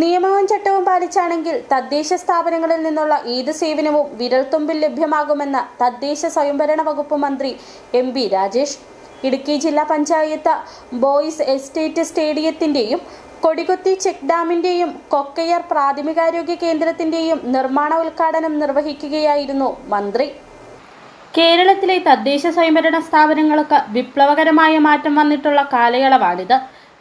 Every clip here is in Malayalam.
നിയമവും ചട്ടവും പാലിച്ചാണെങ്കിൽ തദ്ദേശ സ്ഥാപനങ്ങളിൽ നിന്നുള്ള ഏത് സേവനവും വിരൽത്തുമ്പിൽ ലഭ്യമാകുമെന്ന് തദ്ദേശ സ്വയംഭരണ വകുപ്പ് മന്ത്രി എം ബി രാജേഷ്. ഇടുക്കി ജില്ലാ പഞ്ചായത്ത് ബോയ്സ് എസ്റ്റേറ്റ് സ്റ്റേഡിയത്തിന്റെയും കൊടികുത്തി ചെക്ക് ഡാമിന്റെയും കൊക്കയർ പ്രാഥമികാരോഗ്യ കേന്ദ്രത്തിന്റെയും നിർമ്മാണ ഉദ്ഘാടനം നിർവഹിക്കുകയായിരുന്നു മന്ത്രി. കേരളത്തിലെ തദ്ദേശ സ്വയംഭരണ സ്ഥാപനങ്ങൾക്ക് വിപ്ലവകരമായ മാറ്റം വന്നിട്ടുള്ള കാലയളവാണിത്.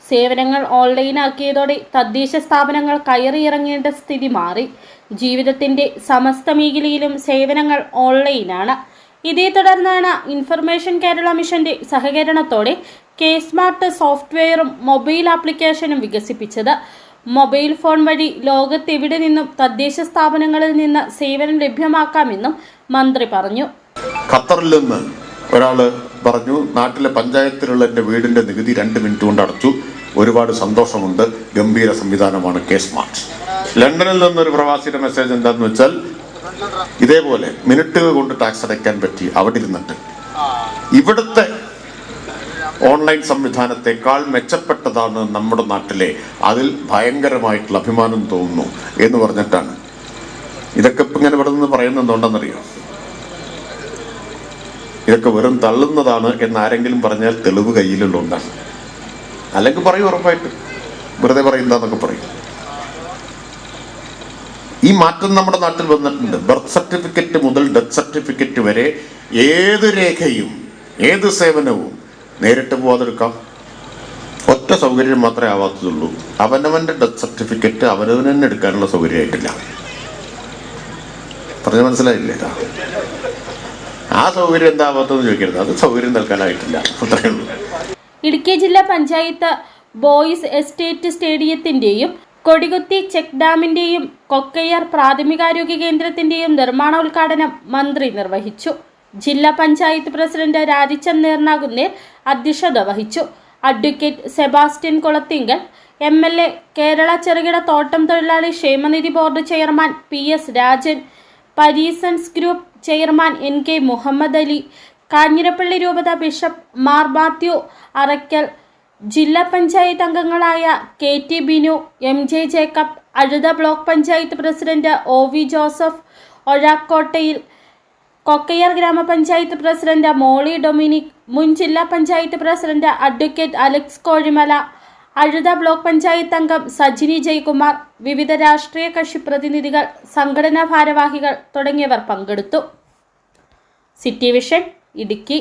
സേവനങ്ങൾ ഓൺലൈനാക്കിയതോടെ തദ്ദേശ സ്ഥാപനങ്ങൾ കയറിയിറങ്ങേണ്ട സ്ഥിതി മാറി. ജീവിതത്തിന്റെ സമസ്ത മേഖലയിലും സേവനങ്ങൾ ഓൺലൈനാണ്. ഇതേ തുടർന്നാണ് ഇൻഫർമേഷൻ കേരള മിഷന്റെ സഹകരണത്തോടെ കെ സ്മാർട്ട് സോഫ്റ്റ്വെയറും മൊബൈൽ ആപ്ലിക്കേഷനും വികസിപ്പിച്ചത്. മൊബൈൽ ഫോൺ വഴി ലോകത്തെവിടെ നിന്നും തദ്ദേശ സ്ഥാപനങ്ങളിൽ നിന്ന് സേവനം ലഭ്യമാക്കാമെന്നും മന്ത്രി പറഞ്ഞു. ഖത്തറിൽ നിന്ന് ഒരാൾ പറഞ്ഞു നാട്ടിലെ പഞ്ചായത്തിലുള്ള എന്റെ വീടിന്റെ നികുതി രണ്ട് മിനിറ്റ് കൊണ്ട് അടച്ചു. ഒരുപാട് സന്തോഷമുണ്ട്. ഗംഭീര സംവിധാനമാണ് കെ സ്മാർട്ട്. ലണ്ടനിൽ നിന്നൊരു പ്രവാസിയുടെ മെസ്സേജ് എന്താണെന്ന് വെച്ചാൽ ഇതേപോലെ മിനിറ്റുകൾ കൊണ്ട് ടാക്സ് അടയ്ക്കാൻ പറ്റി അവിടെ ഇരുന്നിട്ട്. ഇവിടുത്തെ ഓൺലൈൻ സംവിധാനത്തെക്കാൾ മെച്ചപ്പെട്ടതാണ് നമ്മുടെ നാട്ടിലെ അതിൽ ഭയങ്കരമായിട്ടുള്ള അഭിമാനം തോന്നുന്നു എന്ന് പറഞ്ഞിട്ടാണ്. ഇതൊക്കെ ഇപ്പം ഇങ്ങനെ ഇവിടെ നിന്ന് പറയുന്നത് എന്തുകൊണ്ടെന്നറിയോ ഇതൊക്കെ വെറും തള്ളുന്നതാണ് എന്ന് ആരെങ്കിലും പറഞ്ഞാൽ തെളിവ് കയ്യിലുള്ളതുകൊണ്ടാണ്. അല്ലെങ്കിൽ പറയും ഉറപ്പായിട്ട്. വെറുതെ പറയുന്നതെന്നൊക്കെ പറയും. ഈ മാറ്റം നമ്മുടെ നാട്ടിൽ വന്നിട്ടുണ്ട്. ബർത്ത് സർട്ടിഫിക്കറ്റ് മുതൽ ഡെത്ത് സർട്ടിഫിക്കറ്റ് വരെ ഏത് രേഖയും ഏത് സേവനവും നേരിട്ട് പോവാതെടുക്കാം. ഒറ്റ സൗകര്യം മാത്രമേ ആവാത്തതുള്ളൂ. അവനവന്റെ ഡെത്ത് സർട്ടിഫിക്കറ്റ് അവനവൻ തന്നെ എടുക്കാനുള്ള സൗകര്യമായിട്ടില്ല. പറഞ്ഞ മനസ്സിലായില്ലേ? ആ സൗകര്യം എന്താവാത്തെന്ന് ചോദിക്കരുത്. അത് സൗകര്യം നൽകാനായിട്ടില്ല. അത്രയേ ഉള്ളൂ. ഇടുക്കി ജില്ലാ പഞ്ചായത്ത് ബോയ്സ് എസ്റ്റേറ്റ് സ്റ്റേഡിയത്തിന്റെയും കൊടികുത്തി ചെക്ക് ഡാമിന്റെയും കൊക്കയ്യർ പ്രാഥമികാരോഗ്യ കേന്ദ്രത്തിന്റെയും നിർമ്മാണോദ്ഘാടനം മന്ത്രി നിർവഹിച്ചു. ജില്ലാ പഞ്ചായത്ത് പ്രസിഡന്റ് രാജിച്ചന്ദ് നേർനാകുന്നേർ അധ്യക്ഷത വഹിച്ചു. Advocate Sebastian Kulathinkal M L A Kerala ചെറുകിട തോട്ടം തൊഴിലാളി ക്ഷേമനിധി board chairman P S Rajan Parisons group chairman N K Muhammad Ali Kanjirappally രൂപത ബിഷപ്പ് മാർ മാത്യു അറയ്ക്കൽ ജില്ലാ പഞ്ചായത്ത് അംഗങ്ങളായ K T Binu M J Jacob Azhutha block panchayat president O V Joseph Ozhakkottayil Kokkayar ഗ്രാമപഞ്ചായത്ത് പ്രസിഡന്റ് മോളി ഡൊമിനിക് മുൻ ജില്ലാ panchayat president advocate Alex Kozhimala Azhutha block panchayat അംഗം സജിനി ജയകുമാർ വിവിധ രാഷ്ട്രീയ കക്ഷി പ്രതിനിധികൾ സംഘടനാ ഭാരവാഹികൾ തുടങ്ങിയവർ പങ്കെടുത്തു. City vision Idukki